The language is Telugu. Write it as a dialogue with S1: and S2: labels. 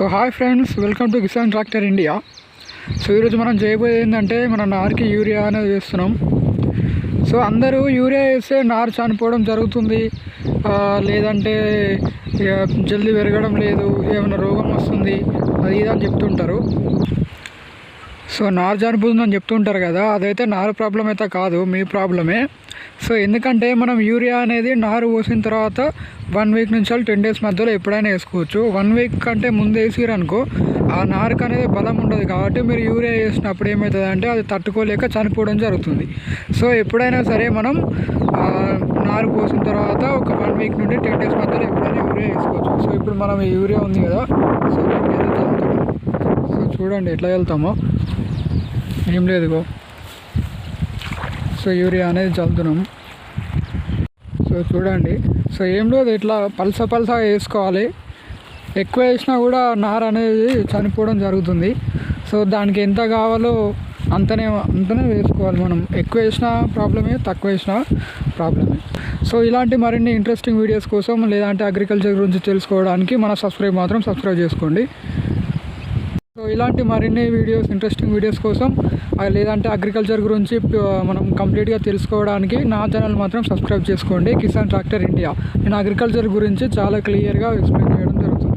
S1: So hi friends welcome to Kisan tractor India so ఈరోజు మనం చేయబోయేది ఏంటంటే మన నార్కి యూరియా అనేది వేస్తున్నాం. సో అందరూ యూరియా వేస్తే నారు చనిపోవడం జరుగుతుంది. లేదంటే ఇక జల్దీ పెరగడం లేదు ఏమైనా రోగం వస్తుంది అది ఇది అని చెప్తుంటారు. సో నారు చనిపోతుందని చెప్తుంటారు కదా అదైతే నారు ప్రాబ్లం అయితే కాదు మీ ప్రాబ్లమే. సో ఎందుకంటే మనం యూరియా అనేది నారు పోసిన తర్వాత వన్ వీక్ నుంచి టెన్ డేస్ మధ్యలో ఎప్పుడైనా వేసుకోవచ్చు. వన్ వీక్ కంటే ముందు వేసిరనుకో ఆ నారుకు అనేది బలం ఉండదు. కాబట్టి మీరు యూరియా వేసినప్పుడు ఏమవుతుంది అంటే అది తట్టుకోలేక చనిపోవడం జరుగుతుంది. సో ఎప్పుడైనా సరే మనం నారు పోసిన తర్వాత ఒక వన్ వీక్ నుండి టెన్ డేస్ మధ్యలో ఎప్పుడైనా యూరియా వేసుకోవచ్చు. సో ఇప్పుడు మనం ఈ యూరియా ఉంది కదా సో సో చూడండి ఎట్లా వెళ్తామో ఏం లేదుగో సో యూరియా అనేది చల్లుతున్నాం సో చూడండి. సో ఏం లేదు ఇట్లా పలస పలసగా వేసుకోవాలి. ఎక్కువ వేసినా కూడా నార అనేది చనిపోవడం జరుగుతుంది. సో దానికి ఎంత కావాలో అంతనే అంతనే వేసుకోవాలి మనం. ఎక్కువ వేసినా ప్రాబ్లమే తక్కువ వేసినా ప్రాబ్లమే. సో ఇలాంటి మరిన్ని ఇంట్రెస్టింగ్ వీడియోస్ కోసం లేదంటే అగ్రికల్చర్ గురించి తెలుసుకోవడానికి మన సబ్స్క్రైబ్ మాత్రం సబ్స్క్రైబ్ చేసుకోండి. సో ఇలాంటి మరిన్ని వీడియోస్ ఇంట్రెస్టింగ్ వీడియోస్ కోసం లేదంటే అగ్రికల్చర్ గురించి మనం కంప్లీట్గా తెలుసుకోవడానికి నా ఛానల్ మాత్రం సబ్స్క్రైబ్ చేసుకోండి. కిసాన్ ట్రాక్టర్ ఇండియా నేను అగ్రికల్చర్ గురించి చాలా క్లియర్గా ఎక్స్ప్లెయిన్ చేయడం జరుగుతుంది.